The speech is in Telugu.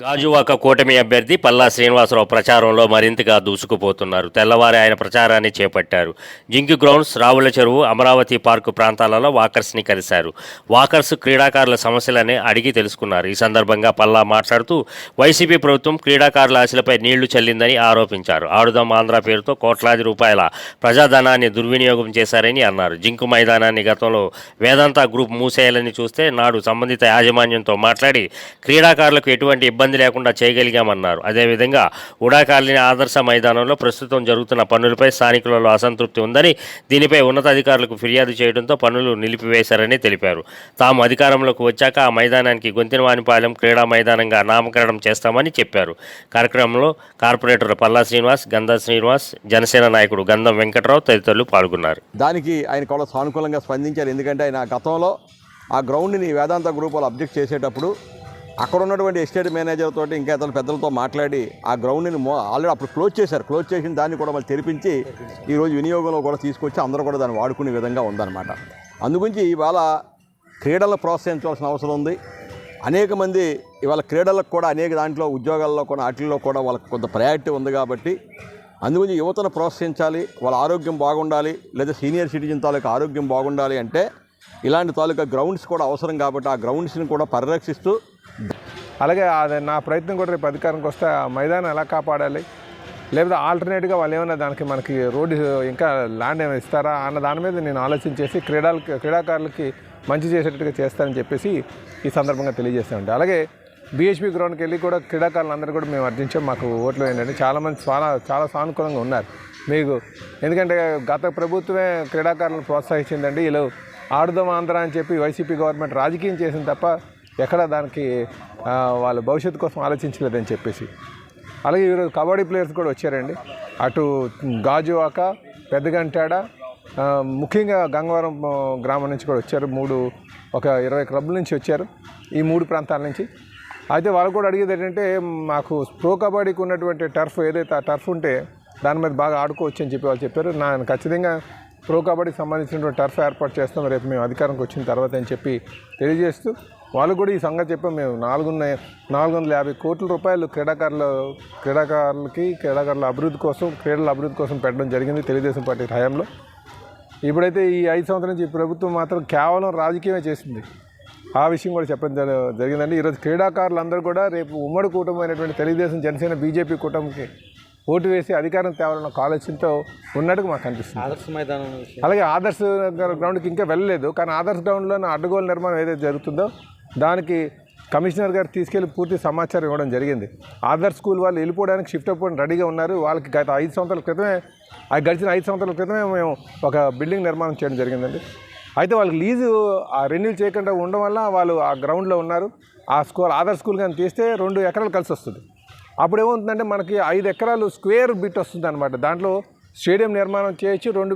గాజువాక కూటమి అభ్యర్థి పల్లా శ్రీనివాసరావు ప్రచారంలో మరింతగా దూసుకుపోతున్నారు. తెల్లవారి ఆయన ప్రచారాన్ని చేపట్టారు. జింకి గ్రౌండ్స్ రావుల చెరువు అమరావతి పార్కు ప్రాంతాలలో వాకర్స్ని కలిశారు. వాకర్స్ క్రీడాకారుల సమస్యలని అడిగి తెలుసుకున్నారు. ఈ సందర్భంగా పల్లా మాట్లాడుతూ వైసీపీ ప్రభుత్వం క్రీడాకారుల ఆశలపై నీళ్ళు చల్లిందని ఆరోపించారు. ఆడుదాం ఆంధ్ర పేరుతో కోట్లాది రూపాయల ప్రజాధనాన్ని దుర్వినియోగం చేశారని అన్నారు. జింకు మైదానాన్ని గతంలో వేదాంత గ్రూప్ మూసేయాలని చూస్తే నాడు సంబంధిత యాజమాన్యంతో మాట్లాడి క్రీడాకారులకు ఎటువంటి ఇబ్బంది ఇబ్బంది లేకుండా చేయగలిగామన్నారు. అదేవిధంగా ఉడా కాలనీ ఆదర్శ మైదానంలో ప్రస్తుతం జరుగుతున్న పనులపై స్థానికులలో అసంతృప్తి ఉందని దీనిపై ఉన్నతాధికారులకు ఫిర్యాదు చేయడంతో పనులు నిలిపివేశారని తెలిపారు. తాము అధికారంలోకి వచ్చాక ఆ మైదానానికి గొంతినవానిపాలెం క్రీడా మైదానంగా నామకరణం చేస్తామని చెప్పారు. కార్యక్రమంలో కార్పొరేటర్ పల్లా శ్రీనివాస్ గంధా శ్రీనివాస్ జనసేన నాయకుడు గంధం వెంకట్రావు తదితరులు పాల్గొన్నారు. దానికి ఆయన కూడా సానుకూలంగా స్పందించారు. ఎందుకంటే ఆయన గతంలో ఆ గ్రౌండ్ని వేదాంత గ్రూపులు అబ్జెక్ట్ చేసేటప్పుడు అక్కడ ఉన్నటువంటి ఎస్టేట్ మేనేజర్ తోటి ఇంకా ఇతర పెద్దలతో మాట్లాడి ఆ గ్రౌండ్ని మో ఆల్రెడీ అప్పుడు క్లోజ్ చేశారు. క్లోజ్ చేసిన దాన్ని కూడా మళ్ళీ తెరిపించి ఈరోజు వినియోగంలో కూడా తీసుకొచ్చి అందరూ కూడా దాన్ని వాడుకునే విధంగా ఉందన్నమాట. అందుగురించి ఇవాళ క్రీడలను ప్రోత్సహించవలసిన అవసరం ఉంది. అనేక మంది ఇవాళ క్రీడలకు కూడా అనేక దాంట్లో ఉద్యోగాల్లో కూడా వాటిల్లో కూడా వాళ్ళకి కొంత ప్రయారిటీ ఉంది కాబట్టి అందుగురించి యువతను ప్రోత్సహించాలి. వాళ్ళ ఆరోగ్యం బాగుండాలి. లేదా సీనియర్ సిటిజన్ తాలూకు ఆరోగ్యం బాగుండాలి అంటే ఇలాంటి తాలూకా గ్రౌండ్స్ కూడా అవసరం కాబట్టి ఆ గ్రౌండ్స్ని కూడా పరిరక్షిస్తూ అలాగే అది నా ప్రయత్నం కూడా రేపు అధికారంకి వస్తే ఆ మైదానం ఎలా కాపాడాలి? లేకపోతే ఆల్టర్నేట్గా వాళ్ళు ఏమైనా దానికి మనకి రోడ్డు ఇంకా ల్యాండ్ ఏమైనా ఇస్తారా అన్న దాని మీద నేను ఆలోచించేసి క్రీడలకి క్రీడాకారులకి మంచి చేసేటట్టుగా చేస్తానని చెప్పేసి ఈ సందర్భంగా తెలియజేస్తామండి అలాగే బీహెచ్పీ గ్రౌండ్కి వెళ్ళి కూడా క్రీడాకారులందరూ కూడా మేము అర్జించాం మాకు ఓట్లు ఏంటంటే చాలామంది చాలా చాలా సానుకూలంగా ఉన్నారు. మీకు ఎందుకంటే గత ప్రభుత్వమే క్రీడాకారులను ప్రోత్సహించిందండి. వీళ్ళు ఆడుదాం ఆంధ్ర అని చెప్పి వైసీపీ గవర్నమెంట్ రాజకీయం చేసింది తప్ప ఎక్కడ దానికి వాళ్ళ భవిష్యత్తు కోసం ఆలోచించలేదని చెప్పేసి. అలాగే ఈరోజు కబడ్డీ ప్లేయర్స్ కూడా వచ్చారండి. అటు గాజువాక పెద్దగంటాడ ముఖ్యంగా గంగవరం గ్రామం నుంచి కూడా వచ్చారు. మూడు ఒక ఇరవై క్లబ్ల నుంచి వచ్చారు ఈ మూడు ప్రాంతాల నుంచి. అయితే వాళ్ళు కూడా అడిగేది ఏంటంటే మాకు ప్రో కబడ్డీకి ఉన్నటువంటి టర్ఫ్ ఏదైతే ఆ టర్ఫ్ ఉంటే దాని మీద బాగా ఆడుకోవచ్చు అని చెప్పి వాళ్ళు చెప్పారు. నా ఖచ్చితంగా ప్రో కబడ్డీకి సంబంధించినటువంటి టర్ఫ్ ఏర్పాటు చేస్తాం రేపు మేము అధికారంకి వచ్చిన తర్వాత అని చెప్పి తెలియజేస్తూ వాళ్ళు కూడా ఈ సంగతి చెప్పాం. మేము నాలుగున్న నాలుగు వందల యాభై కోట్ల రూపాయలు క్రీడాకారుల క్రీడాకారులకి క్రీడాకారుల అభివృద్ధి కోసం క్రీడల అభివృద్ధి కోసం పెట్టడం జరిగింది తెలుగుదేశం పార్టీ హయాంలో. ఇప్పుడైతే ఈ ఐదు సంవత్సరం నుంచి ఈ ప్రభుత్వం మాత్రం కేవలం రాజకీయమే చేసింది. ఆ విషయం కూడా చెప్పడం జరిగిందండి. ఈరోజు క్రీడాకారులందరూ కూడా రేపు ఉమ్మడి కూటమైనటువంటి తెలుగుదేశం జనసేన బీజేపీ కూటమికి ఓటు వేసి అధికారం తేవాలన్న ఒక ఆలోచనతో ఉన్నట్టుగా మాకు అనిపిస్తుంది. ఆదర్శ మైదానం అలాగే ఆదర్శ్ గ్రౌండ్కి ఇంకా వెళ్ళలేదు కానీ ఆదర్శ్ గ్రౌండ్లో అడ్డగోలు నిర్మాణం ఏదైతే జరుగుతుందో దానికి కమిషనర్ గారు తీసుకెళ్ళి పూర్తి సమాచారం ఇవ్వడం జరిగింది. ఆదర్శ్ స్కూల్ వాళ్ళు వెళ్ళిపోవడానికి షిఫ్ట్ అయిపోవడం రెడీగా ఉన్నారు. వాళ్ళకి గత ఐదు సంవత్సరాల క్రితమే ఆ గడిచిన ఐదు సంవత్సరాల క్రితమే మేము ఒక బిల్డింగ్ నిర్మాణం చేయడం జరిగిందండి. అయితే వాళ్ళకి లీజు ఆ రెన్యూల్ చేయకుండా ఉండడం వల్ల వాళ్ళు ఆ గ్రౌండ్లో ఉన్నారు. ఆ స్కూల్ ఆదర్శ్ స్కూల్ కానీ తీస్తే రెండు ఎకరాలు కలిసి వస్తుంది అప్పుడు ఏమవుతుందంటే మనకి ఐదు ఎకరాలు స్క్వేర్ బిట్ వస్తుంది అనమాట దాంట్లో స్టేడియం నిర్మాణం చేయొచ్చు రెండు